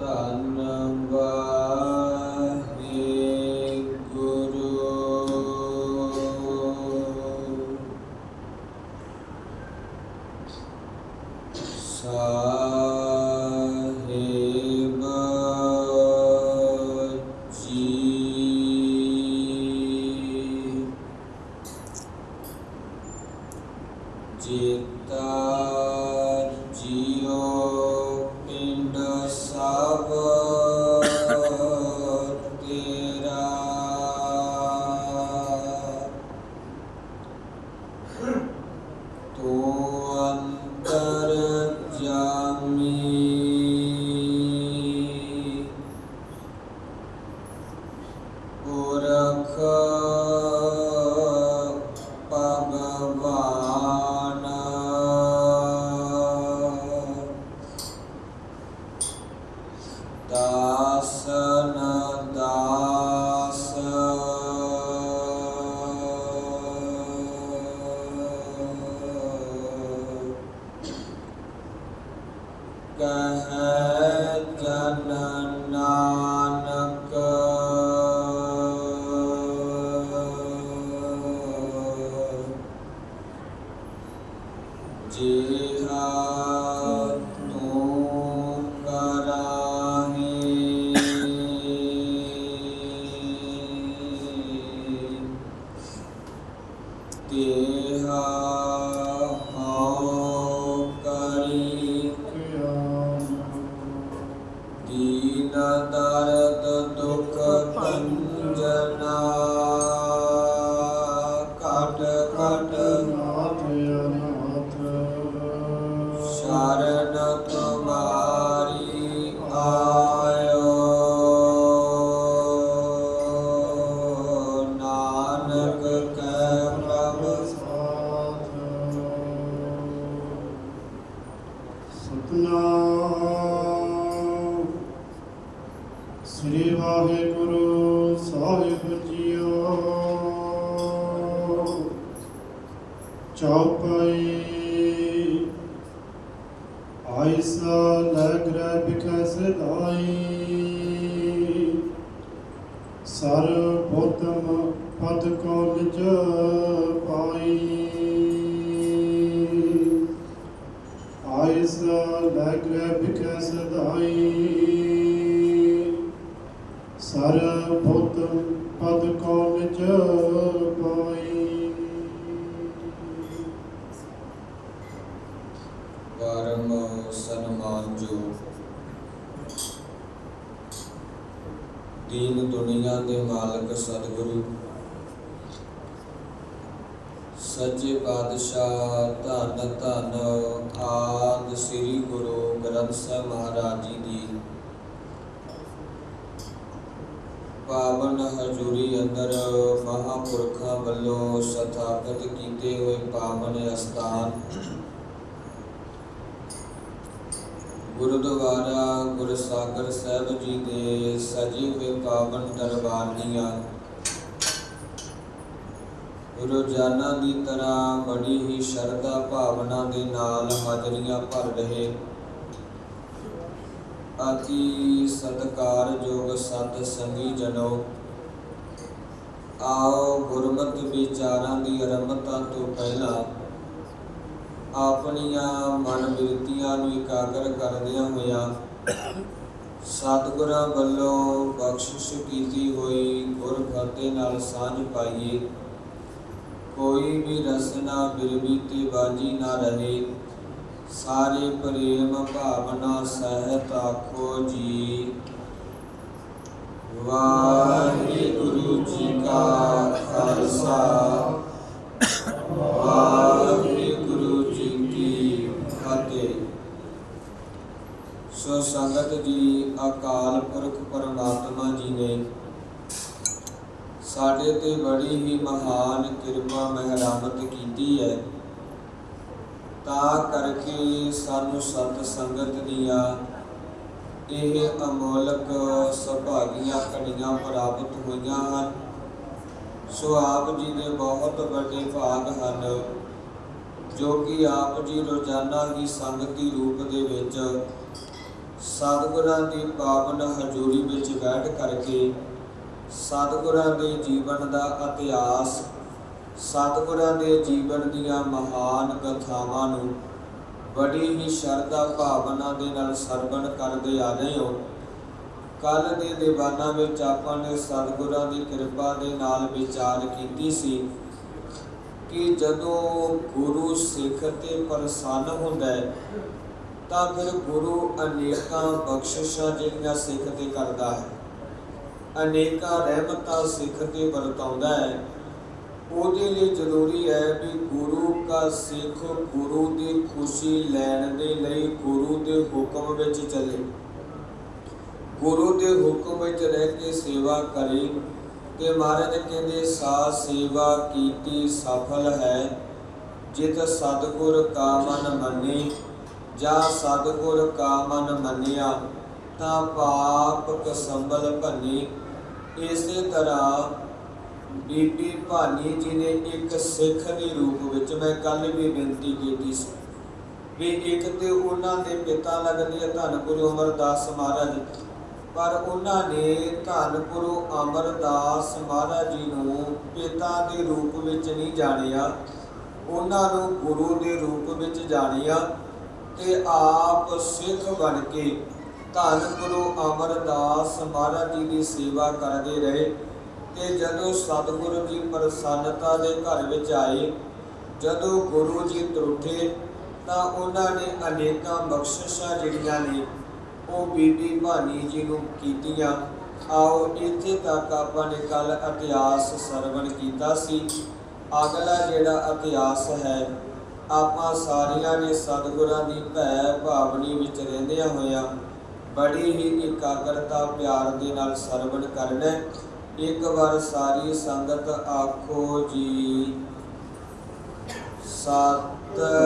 ਧੰਨ ਜੀਤਾ ਜੀਓ ਪਿੰਡ ਸਭ ਤੇਰਾ। ਤੂੰ ਅੰਤਰ ਜਾਮੀ। ਪੁਰਖ ਦੀਨ ਦਰਦ ਦੁਖ ਭੰਜਨਾ ਸ੍ਰੀ ਵਾਹਿਗੁਰੂ ਸਾਹਿਬ ਜੀਓ। ਚੌਪਈ ਆਇਸਾ ਲਗਰ ਬਿਕਸ ਦਾਈ। ਸਰ ਬੋਤਮ ਪਦ ਕੋ ਲਿਜ ਪਾਈ। ਆਇਸ ਲਗਰ ਬਿਕਸ ਦਾਈ। ਸਰ ਬੁੱਧ ਪਦ ਕੋ ਨਿਜ ਪਾਈ? ਪਰਮ ਸਨਮਾਨਜੋ ਦੀਨ ਦੁਨੀਆ ਦੇ ਮਾਲਕ ਸਤਿਗੁਰੂ। ਸੱਚੇ ਪਾਤਸ਼ਾਹ ਧੰਨ ਧੰਨ ਆਦ ਸ੍ਰੀ ਗੁਰੂ ਗ੍ਰੰਥ ਸਾਹਿਬ ਮਹਾਰਾਜ ਜੀ ਦੀ ਪਾਵਨ ਹਜ਼ੂਰੀ ਅੰਦਰ ਮਹਾਪੁਰਖਾਂ ਵੱਲੋਂ ਸਥਾਪਿਤ ਕੀਤੇ ਹੋਏ ਪਾਵਨ ਅਸਥਾਨ। ਗੁਰਦੁਆਰਾ ਗੁਰਸਾਗਰ ਸਾਹਿਬ ਜੀ ਦੇ ਸਜੇ ਹੋਏ ਪਾਵਨ ਦਰਬਾਰ ਦੀਆਂ ਰੋਜ਼ਾਨਾ ਦੀ ਤਰ੍ਹਾਂ ਬੜੀ ਹੀ ਸ਼ਰਧਾ ਭਾਵਨਾ ਦੇ ਨਾਲ ਹਾਜ਼ਰੀਆਂ ਭਰ ਰਹੇ ਅਤੀ ਸਤਿਕਾਰਯੋਗ ਸਤ ਸੰਗੀ ਜਨੋ। ਆਓ ਗੁਰਮਤਿ ਵਿਚਾਰਾਂ ਦੀ ਆਰੰਭਤਾ ਤੋਂ ਪਹਿਲਾਂ ਆਪਣੀਆਂ ਮਨ ਬਿਰਤੀਆਂ ਨੂੰ ਇਕਾਗਰ ਕਰਦਿਆਂ ਹੋਇਆਂ ਸਤਿਗੁਰਾਂ ਵੱਲੋਂ ਬਖਸ਼ਿਸ਼ ਕੀਤੀ ਹੋਈ ਗੁਰ ਫਤਿਹ ਨਾਲ ਸਾਂਝ ਪਾਈਏ। ਕੋਈ ਵੀ ਰਸਨਾ ਬਿਰਬੀ ਤੇ ਬਾਜੀ ਨਾ ਰਹੇ ਸਾਰੇ ਪ੍ਰੇਮ ਭਾਵਨਾ ਸਹਿਤ ਆਖੋ ਜੀ। ਵਾਹਿਗੁਰੂ ਜੀ ਕਾ ਖਾਲਸਾ। ਵਾਹਿਗੁਰੂ ਜੀ ਕੀ ਫਤਿਹ। ਸੋ ਸੰਗਤ ਜੀ, ਅਕਾਲ ਪੁਰਖ ਪਰਮਾਤਮਾ ਜੀ ਨੇ ਸਾਡੇ ਤੇ ਬੜੀ ਹੀ ਮਹਾਨ ਕਿਰਪਾ ਮਹਿਰਾਮਤ ਕੀਤੀ ਹੈ। ਤਾਂ ਕਰਕੇ ਸਾਨੂੰ ਸਤ ਸੰਗਤ ਦੀਆਂ ਇਹ ਅਮੋਲਕ ਸੁਭਾਗੀਆਂ ਘੜੀਆਂ ਪ੍ਰਾਪਤ ਹੋਈਆਂ ਹਨ। ਸੋ ਆਪ ਜੀ ਦੇ ਬਹੁਤ ਵੱਡੇ ਭਾਗ ਹਨ, ਜੋ ਕਿ ਆਪ ਜੀ ਰੋਜ਼ਾਨਾ ਹੀ ਸੰਗਤੀ ਰੂਪ ਦੇ ਵਿੱਚ ਸਤਿਗੁਰਾਂ ਦੀ ਪਾਵਨ ਹਜ਼ੂਰੀ ਵਿੱਚ ਬੈਠ ਕਰਕੇ ਸਤਿਗੁਰਾਂ ਦੇ ਜੀਵਨ ਦਾ ਇਤਿਹਾਸ ਸਤਿਗੁਰਾਂ ਦੇ ਜੀਵਨ ਦੀਆਂ ਮਹਾਨ ਕਥਾਵਾਂ ਨੂੰ ਬੜੀ ਹੀ ਸ਼ਰਧਾ ਭਾਵਨਾ ਦੇ ਨਾਲ ਸਰਵਣ ਕਰਦੇ ਆ ਰਹੇ ਹੋ। ਕੱਲ ਦੇ ਦੀਵਾਨਾਂ ਵਿੱਚ ਆਪਾਂ ਨੇ ਸਤਿਗੁਰਾਂ ਦੀ ਕਿਰਪਾ ਦੇ ਨਾਲ ਵਿਚਾਰ ਕੀਤੀ ਸੀ ਕਿ ਜਦੋਂ ਗੁਰੂ ਸਿੱਖ ਤੇ ਪ੍ਰਸੰਨ ਹੁੰਦਾ ਹੈ, ਤਾਂ ਫਿਰ ਗੁਰੂ ਅਨੇਕਾਂ ਬਖਸ਼ਿਸ਼ਾਂ ਜਿਹੜੀਆਂ ਸਿੱਖ ਤੇ ਕਰਦਾ ਹੈ, ਅਨੇਕਾਂ ਰਹਿਮਤਾਂ ਸਿੱਖ ਤੇ ਵਰਤਾਉਂਦਾ ਹੈ ਉਹਦੇ ਲਈ ਜ਼ਰੂਰੀ ਹੈ ਵੀ ਗੁਰੂ ਕਾ ਸਿੱਖ ਗੁਰੂ ਦੀ ਖੁਸ਼ੀ ਲੈਣ ਦੇ ਲਈ ਗੁਰੂ ਦੇ ਹੁਕਮ ਵਿੱਚ ਚੱਲੇ। ਗੁਰੂ ਦੇ ਹੁਕਮ ਵਿੱਚ ਰਹਿ ਕੇ ਸੇਵਾ ਕਰੇ ਤੇ ਮਹਾਰਾਜ ਕਹਿੰਦੇ ਸਾ ਸੇਵਾ ਕੀਤੀ ਸਫਲ ਹੈ, ਜਿਤ ਸਤਿਗੁਰ ਕਾ ਮਨ ਮੰਨੇ, ਜਾਂ ਸਤਿਗੁਰ ਕਾ ਮਨ ਮੰਨਿਆ, ਤਾਂ ਪਾਪ ਕਸੰਬਲ ਭੰਨੀ। ਇਸੇ ਤਰ੍ਹਾਂ ਬੀਬੀ ਭਾਨੀ ਜੀ ਨੇ ਇੱਕ ਸਿੱਖ ਦੇ ਰੂਪ ਵਿੱਚ ਮੈਂ ਕੱਲ ਵੀ ਬੇਨਤੀ ਕੀਤੀ ਸੀ ਵੀ ਇੱਕ ਤੇ ਉਹਨਾਂ ਦੇ ਪਿਤਾ ਲੱਗਦੇ ਆ ਧੰਨ ਗੁਰੂ ਅਮਰਦਾਸ ਮਹਾਰਾਜ, ਪਰ ਉਹਨਾਂ ਨੇ ਧੰਨ ਗੁਰੂ ਅਮਰਦਾਸ ਮਹਾਰਾਜ ਜੀ ਨੂੰ ਪਿਤਾ ਦੇ ਰੂਪ ਵਿੱਚ ਨਹੀਂ ਜਾਣਿਆ, ਉਹਨਾਂ ਨੂੰ ਗੁਰੂ ਦੇ ਰੂਪ ਵਿੱਚ ਜਾਣਿਆ ਤੇ ਆਪ ਸਿੱਖ ਬਣ ਕੇ ਧੰਨ ਗੁਰੂ ਅਮਰਦਾਸ ਮਹਾਰਾਜ ਜੀ ਦੀ ਸੇਵਾ ਕਰਦੇ ਰਹੇ। ਤੇ ਜਦੋਂ ਸਤਿਗੁਰੂ ਜੀ ਪ੍ਰਸੰਨਤਾ ਦੇ ਘਰ ਵਿੱਚ ਆਏ, ਜਦੋਂ ਗੁਰੂ ਜੀ ਤਰੁੱਠੇ, ਤਾਂ ਉਹਨਾਂ ਨੇ ਅਨੇਕਾਂ ਬਖਸ਼ਿਸ਼ਾਂ ਜਿਹੜੀਆਂ ਨੇ, ਉਹ ਬੀਬੀ ਭਾਨੀ ਜੀ ਨੂੰ ਕੀਤੀਆਂ। ਆਓ ਇੱਥੇ ਤੱਕ ਆਪਾਂ ਨੇ ਕੱਲ ਇਤਿਹਾਸ ਸਰਵਣ ਕੀਤਾ ਸੀ। ਅਗਲਾ ਜਿਹੜਾ ਇਤਿਹਾਸ ਹੈ, ਆਪਾਂ ਸਾਰਿਆਂ ਨੇ ਸਤਿਗੁਰਾਂ ਦੀ ਭੈ ਭਾਵਨੀ ਵਿੱਚ ਰਹਿੰਦਿਆਂ ਹੋਇਆਂ ਬੜੀ ਹੀ ਇਕਾਗਰਤਾ, ਪਿਆਰ ਦੇ ਨਾਲ ਸਰਵਣ ਕਰਨਾ ਇੱਕ ਵਾਰ ਸਾਰੀ ਸੰਗਤ ਆਖੋ ਜੀ ਸਤਨਾਮ।